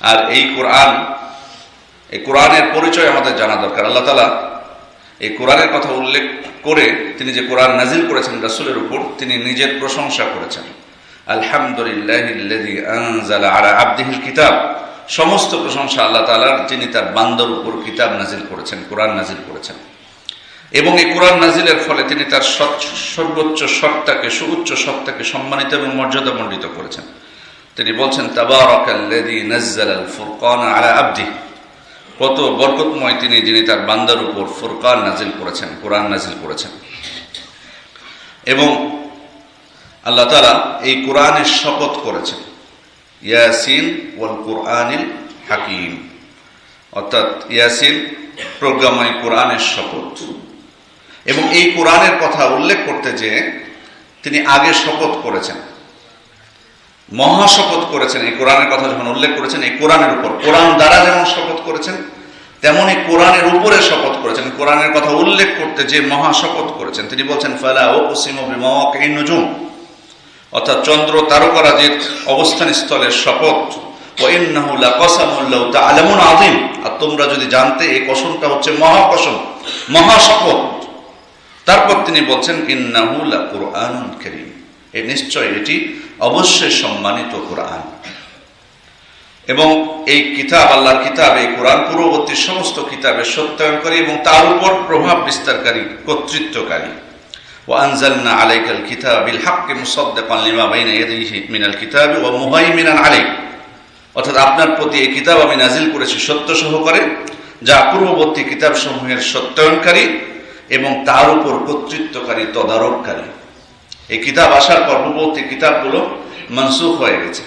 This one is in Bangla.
আর এই কোরআন, এই কোরআনের পরিচয় আমাদের জানা দরকার। আল্লাহ তালা এই কোরআনের কথা উল্লেখ করে তিনি যে কোরআন নাজিল করেছেন রাসুলের উপর, তিনি নিজের প্রশংসা করেছেন। আলহামদুলিল্লাহ কিতাব। সমস্ত প্রশংসা আল্লাহ তালার যিনি তার বান্দর উপর কিতাব নাজিল করেছেন, কোরআন নাজিল করেছেন। এবং এই কোরআন নাজিলের ফলে তিনি তার সর্বোচ্চ সত্তাকে, সুউচ্চ সত্তাকে সম্মানিত এবং মর্যাদা মণ্ডিত করেছেন। তিনি বলছেন ফুরকান আবদি কত বরকতময় তিনি, যিনি তার বান্দার উপর ফুরকান নাজিল করেছেন, কোরআন নাজিল করেছেন। এবং আল্লাহ তাআলা এই কোরআনের শপথ করেছেন, ইয়াসিন ওয়াল কোরআনিল হাকিম। অর্থাৎ ইয়াসিন প্রজ্ঞাময় কোরআনের শপথ। এবং এই কোরআনের কথা উল্লেখ করতে যে তিনি আগে শপথ করেছেন। মহাশপথ করেছেন, এই কোরআনের কথা যখন উল্লেখ করেছেন, এই কোরআনের উপর। কোরআন দ্বারা যেমন শপথ করেছেন তেমনি কোরআনের উপরে শপথ করেছেন। কোরআনের কথা উল্লেখ করতে যে মহাশপথ করেছেন, তিনি বলছেন ও নজুম। অর্থাৎ চন্দ্র তারকারাজির অবস্থান স্থলের শপথ। আযীম। আর তোমরা যদি জানতে, এই কসমটা হচ্ছে মহা কসম মহা শপথ তারপর তিনি বলছেন, ইন্নাহু লাকুরআনুন কারীম। এই নিশ্চয় এটি অবশ্যই সম্মানিত কোরআন এবং এই কিতাব আল্লাহর কিতাব এই কোরআন পূর্ববর্তী সমস্ত কিতাবের সত্যায়নকারী এবং তার উপর প্রভাব বিস্তারকারী কর্তৃত্বকারী وأنزلنا عليك الكتاب بالحق مصدقا لما بين يديه من الكتاب ومهيمنا عليه অর্থাৎ আপনার প্রতি এই কিতাব আমি নাজিল করেছি সত্য সহকারে যা পূর্ববর্তী কিতাব সমূহের সত্যায়নকারী এবং তার উপর কর্তৃত্বকারী তদারককারী এই কিতাব আসার পর পূর্ববর্তী কিতাবগুলো মনসুখ হয়ে গেছে।